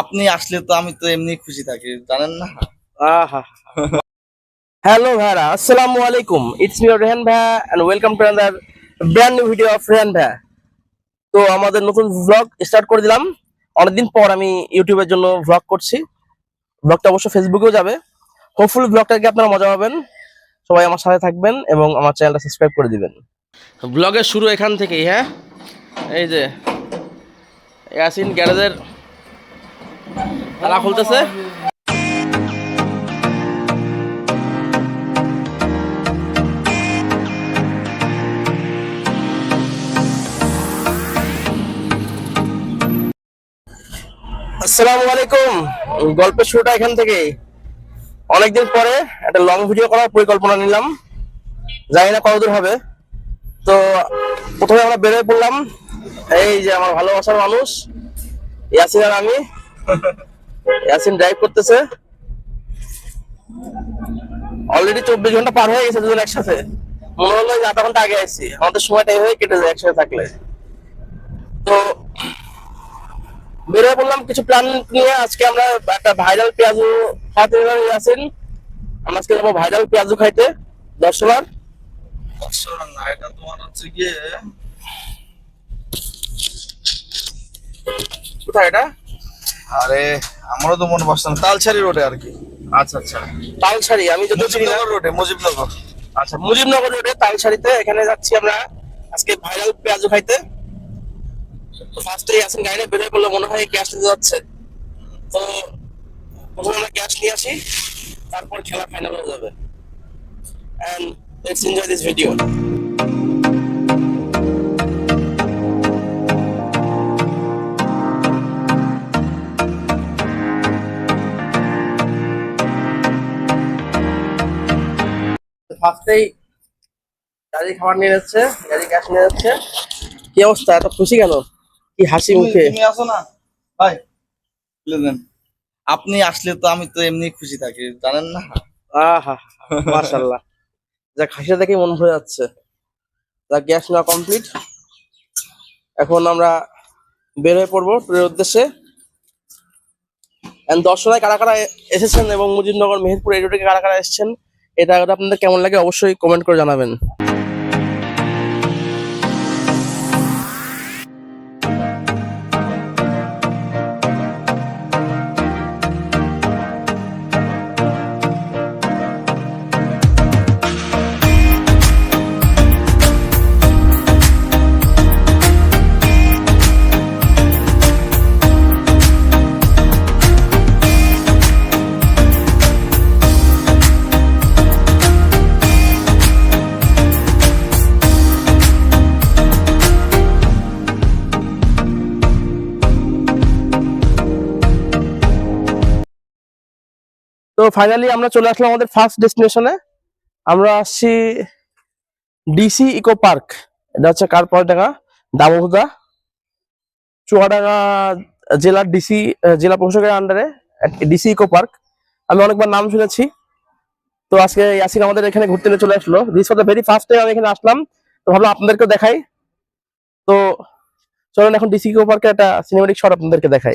আপনি আসলে তো আমি তো এমনি খুশি থাকি, জানেন না? হ্যালো ভাইরা, আসসালামু আলাইকুম। It's me Rehan bhaiya and welcome to another brand new video of Rehan bhaiya তো আমাদের নতুন ব্লগ স্টার্ট করে দিলাম। অনেকদিন পর আমি ইউটিউবের জন্য ব্লগ করছি। ব্লগটা অবশ্য ফেসবুকেও যাবে। হোপফুল ব্লগটাকে আপনারা মজা পাবেন। সবাই আমার সাথে থাকবেন এবং আমার চ্যানেলটা সাবস্ক্রাইব করে দিবেন। ব্লগের শুরু এখান থেকেই হ্যাঁ? এই যে ইয়াসিন গ্যারেজের তালা খুলতেছে। আসসালামু আলাইকুম। গল্পের শুরুটা এখান থেকে অনেকদিন পরে একটা লং ভিডিও করার পরিকল্পনা নিলাম। জানি না কতদূর হবে। তো প্রথমে আমরা বেরোয় পড়লাম। এই যে আমার ভালোবাসার মানুষ, ইয়াসিন আর আমি। ইয়াসিন ড্রাইভ করতেছে। অলরেডি চব্বিশ ঘণ্টা পার হয়ে গেছে দুজন একসাথে। মনে হলো আধা ঘণ্টা আগে আসছি। আমাদের সময়টা এইভাবে কেটে যায় একসাথে থাকলে। তো বেরিয়ে পড়লাম কিছু প্ল্যান নিয়ে আজকে আমরা একটা ভাইরাল পেঁয়াজু খাওয়াতে আছেন আমরা আজকে যাব ভাইরাল পেঁয়াজু খাইতে দর্শনার না এটা তোমার হচ্ছে গিয়ে কোথায় এটা? আরে আমারও তো মনে পড়ছে না। তালছাড়ি রোডে আর কি। আচ্ছা আচ্ছা। তালসারি আমি যদি চিনি মুজিবনগর রোডে মুজিবনগর। আচ্ছা মুজিবনগর রোডে তালসারিতে এখানে যাচ্ছি আমরা আজকে ভাইরাল পেঁয়াজু খাইতে। তো ফার্স্টে আসেন গাড়ি নিয়ে বেরিয়ে পড়লে মনে হয় গ্যাস নিতে যাচ্ছে। তো প্রথমে আমরা গ্যাস নিয়ে আসি তারপর খেলা ফাইনাল হয়ে যাবে। And let's enjoy this video ফার্স্টেই গাড়ি খাবার নিয়ে যাচ্ছে গাড়ি গ্যাস নিয়ে যাচ্ছে কি অবস্থা? এত খুশি কেন? কি হাসি মুখে? তুমি আসো না। ভাই আপনি আসলে তো আমি তো এমনি খুশি থাকি জানেন না? আহা মাশাল্লাহ যাক হাসি দেখে মন ভরে যাচ্ছে। যাক গ্যাস নেওয়া কমপ্লিট এখন আমরা বের হয়ে পড়ব ট্রেনের উদ্দেশ্যে। দর্শনায় কারা কারা এসেছেন এবং মুজিবনগর মেহেরপুর এই রোডে কারা কারা এসেছেন? এটা আপনাদের কেমন লাগে অবশ্যই কমেন্ট করে জানাবেন। ফাইনালি আমরা চলে আসলাম আমাদের ফার্স্ট ডেস্টিনেশনে আমরা আসছি ডিসি ইকো পার্ক এটা হচ্ছে কারপরডাঙ্গা দামোহদা চুয়াডাঙ্গা জেলার ডিসি জেলা প্রশাসকের আন্ডারে ডিসি ইকো পার্ক আমি অনেকবার নাম শুনেছি। তো আজকে ইয়াসিন আমাদের এখানে ঘুরতে নিয়ে চলে আসলো। This for the very first time আমি এখানে আসলাম। তো ভাবলাম আপনাদেরকেও দেখাই। তো চলুন এখন ডিসি ইকো পার্কের একটা সিনেমেটিক শট আপনাদেরকে দেখাই।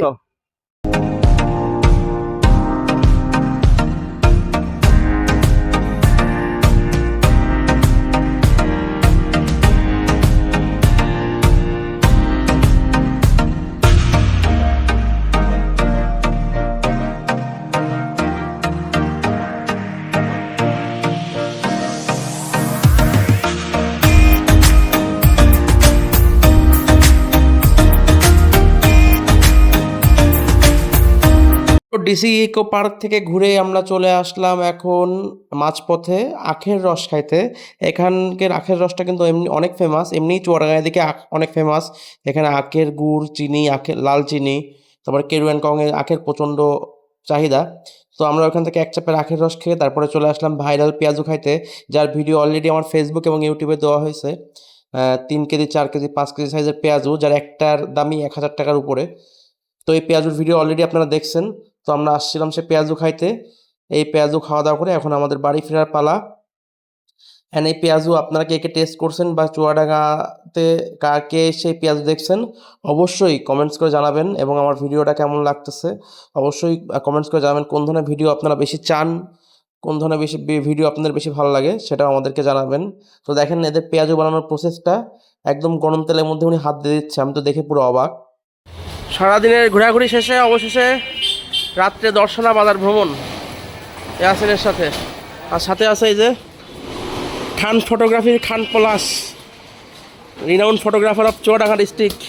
ডিসি ইকো পার্ক থেকে ঘুরে আমরা চলে আসলাম এখন মাঝপথে আখের রস খাইতে। এখানকার আখের রসটা কিন্তু এমনি অনেক ফেমাস এমনি চুয়াডাঙ্গার দিকে আখ অনেক ফেমাস এখানে আখের গুড়, চিনি, আখের লাল চিনি, তারপরে কেরুয়ান কংয়ের আখের প্রচণ্ড চাহিদা। তো আমরা ওখান থেকে এক চাপের আখের রস খেয়ে তারপরে চলে আসলাম ভাইরাল পেঁয়াজু খাইতে, যার ভিডিও অলরেডি আমার ফেসবুক এবং ইউটিউবে দেওয়া হয়েছে। তিন কেজি, চার কেজি, পাঁচ কেজি সাইজের পেঁয়াজু, যার একটার দামই এক হাজার টাকার উপরে। তো এই পেঁয়াজুর ভিডিও অলরেডি আপনারা দেখছেন। তো আমরা আসছিলাম সে পেঁয়াজু খাইতে। এই পেঁয়াজু খাওয়া দাওয়া করে এখন আমাদের বাড়ি ফেরার পালা। অ্যান্ড এই পেঁয়াজু আপনারা কে কে টেস্ট করছেন বা চুয়াডাঙ্গা তে কার কে সেই পেঁয়াজ দেখছেন, অবশ্যই কমেন্টস করে জানাবেন এবং আমার ভিডিওটা কেমন লাগতেছে, অবশ্যই কমেন্টস করে জানাবেন কোন ধরনের ভিডিও আপনারা বেশি চান, কোন ধরনের বেশি ভিডিও আপনাদের বেশি ভালো লাগে সেটাও আমাদেরকে জানাবেন। তো দেখেন এদের পেঁয়াজু বানানোর প্রসেসটা একদম গরম তেলের মধ্যে উনি হাত দিয়ে দিচ্ছে, আমি তো দেখে পুরো অবাক। সারাদিনের ঘোরাঘুরি শেষে, অবশেষে রাত্রে দর্শনা বাজার ভ্রমণ। ইয়াসিনের সাথে। আর সাথে আছে এই যে Khan photography Khan Palash renowned photographer of Chuadanga district